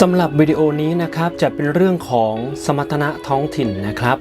สำหรับวิดีโอนี้นะครับจะเป็นเรื่องของสมรรถนะท้องถิ่นนะครับ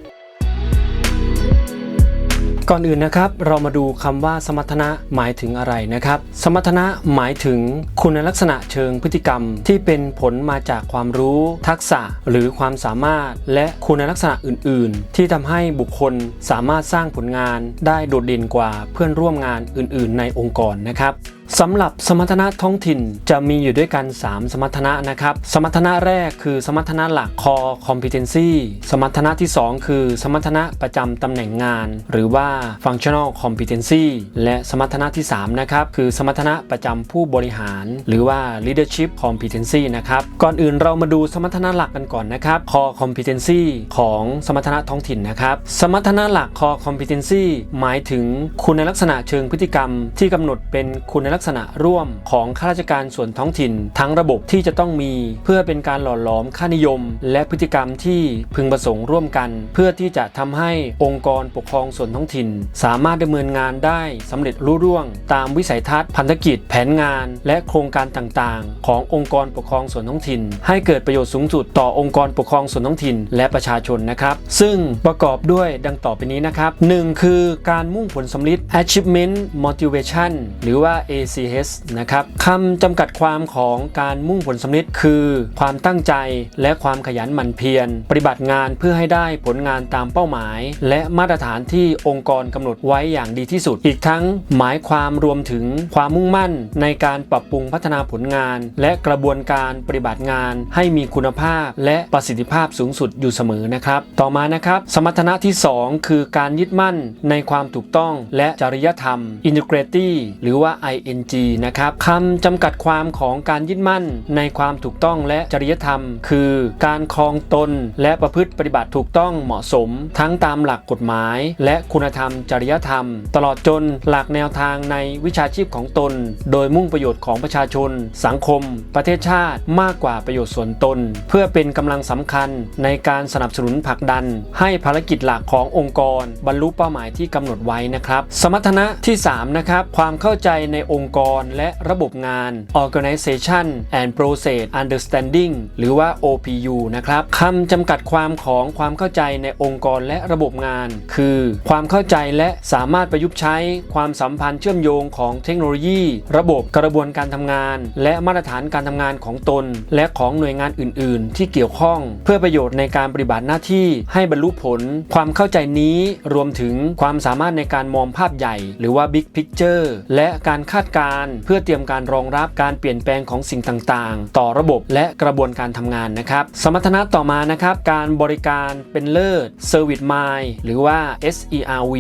ก่อนอื่นนะครับเรามาดูคำว่าสมรรถนะหมายถึงอะไรนะครับ สมรรถนะหมายถึงคุณลักษณะเชิงพฤติกรรม ที่เป็นผลมาจากความรู้ ทักษะหรือความสามารถ และคุณลักษณะอื่น ๆ ที่ทำให้บุคคลสามารถสร้างผลงานได้โดดเด่นกว่าเพื่อนร่วมงานอื่น ๆ ในองค์กรนะครับสำหรับสมรรถนะท้องถิ่นจะมีอยู่ด้วยกัน 3 สมรรถนะนะครับ สมรรถนะแรกคือสมรรถนะหลัก core competency สมรรถนะที่ 2 คือ สมรรถนะประจำตำแหน่งงาน หรือว่า functional competency และสมรรถนะที่ 3 นะครับ คือสมรรถนะประจำผู้บริหาร หรือว่า leadership competency นะครับ ก่อนอื่นเรามาดูสมรรถนะหลักกันก่อนนะครับ core competency ของสมรรถนะท้องถิ่นนะครับ สมรรถนะหลัก core competency หมายถึงคุณลักษณะเชิงพฤติกรรม ที่กำหนดเป็นคุณลักษณะักษณะร่วมของข้าราชการส่วนท้องถิ่น ทั้งระบบที่จะต้องมี เพื่อเป็นการหล่อหลอมค่านิยม และพฤติกรรมที่พึงประสงค์ร่วมกัน เพื่อที่จะทำให้องค์กรปกครองส่วนท้องถิ่น สามารถดำเนินงานได้สำเร็จรุ่ร่วง ตามวิสัยทัศน์พันธกิจ แผนงาน และโครงการต่างๆ ขององค์กรปกครองส่วนท้องถิ่น ให้เกิดประโยชน์สูงสุดต่อองค์กรปกครองส่วนท้องถิ่น และประชาชนนะครับซึ่งประกอบด้วยดังต่อไปนี้นะครับ 1. คือการมุ่งผลสำลิด achievement motivation หรือว่า ACS นะครับคำจำกัดความของการมุ่งผลสำลิดคือความตั้งใจและความขยันหมั่นเพียร ปฏิบัติงานเพื่อให้ได้ผลงานตามเป้าหมาย และมาตรฐานที่องค์กรกำหนดไว้อย่างดีที่สุด อีกทั้งหมายความรวมถึงความมุ่งมั่นในการปรับปรุงพัฒนาผลงาน และกระบวนการปฏิบัติงานให้มีคุณภาพ และประสิทธิภาพสูงสุดอยู่เสมอนะครับ ต่อมานะครับ สมรรถนะที่ 2 คือการยึดมั่นในความถูกต้องและจริยธรรม integrity หรือว่า i ing นะครับคำจำกัดความของการยึดมั่นในความถูกต้องและจริยธรรม คือการครองตนและประพฤติปฏิบัติถูกต้องเหมาะสม ทั้งตามหลักกฎหมาย และคุณธรรมจริยธรรม ตลอดจนหลักแนวทางในวิชาชีพของตน โดยมุ่งประโยชน์ของประชาชน สังคม ประเทศชาติมากกว่าประโยชน์ส่วนตน เพื่อเป็นกำลังสำคัญในการสนับสนุนผลักดัน ให้ภารกิจหลักขององค์กร บรรลุเป้าหมายที่กำหนดไว้นะครับ สมรรถนะที่3นะครับความเข้าใจในองค์ค์กรและระบบงาน Organization and Process Understanding หรือว่า OPU นะครับคำจำกัดความของความเข้าใจในองค์กรและระบบงาน คือ ความเข้าใจและสามารถประยุกต์ใช้ความสัมพันธ์เชื่อมโยงของเทคโนโลยี ระบบกระบวนการทำงาน และมาตรฐานการทำงานของตน และของหน่วยงานอื่น ๆ ที่เกี่ยวข้อง เพื่อประโยชน์ในการปฏิบัติหน้าที่ให้บรรลุผล ความเข้าใจนี้รวมถึงความสามารถในการมองภาพใหญ่ หรือว่า Big Picture และการคาดการเพื่อเตรียมการรองรับการเปลี่ยนแปลงของสิ่งต่างๆ ต่อระบบและกระบวนการทำงานนะครับ สมรรถนะต่อมานะครับการบริการเป็นเลิศ Service Mind หรือว่า SERV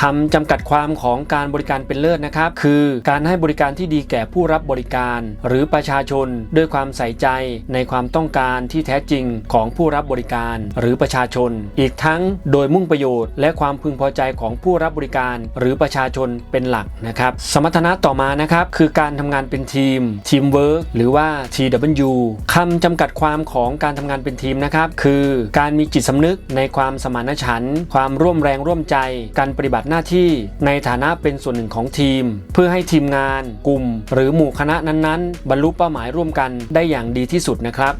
คำจำกัดความของการบริการเป็นเลิศนะครับ คือการให้บริการที่ดีแก่ผู้รับบริการ หรือประชาชนด้วยความใส่ใจในความต้องการที่แท้จริงของผู้รับบริการ หรือประชาชน อีกทั้งโดยมุ่งประโยชน์ และความพึงพอใจของผู้รับบริการ หรือประชาชนเป็นหลักนะครับ สมรรถนะต่อมานะครับ คือการทำงานเป็นทีมทีมเวิร์กหรือว่า TW คำจำกัดความของการทำงานเป็นทีมนะครับ คือการมีจิตสำนึกในความสมานฉันท์ความร่วมแรงร่วมใจ การปฏิบัติหน้าที่ในฐานะเป็นส่วนหนึ่งของทีม เพื่อให้ทีมงาน กลุ่ม หรือหมู่คณะนั้นๆ บรรลุเป้าหมายร่วมกันได้อย่างดีที่สุดนะครับ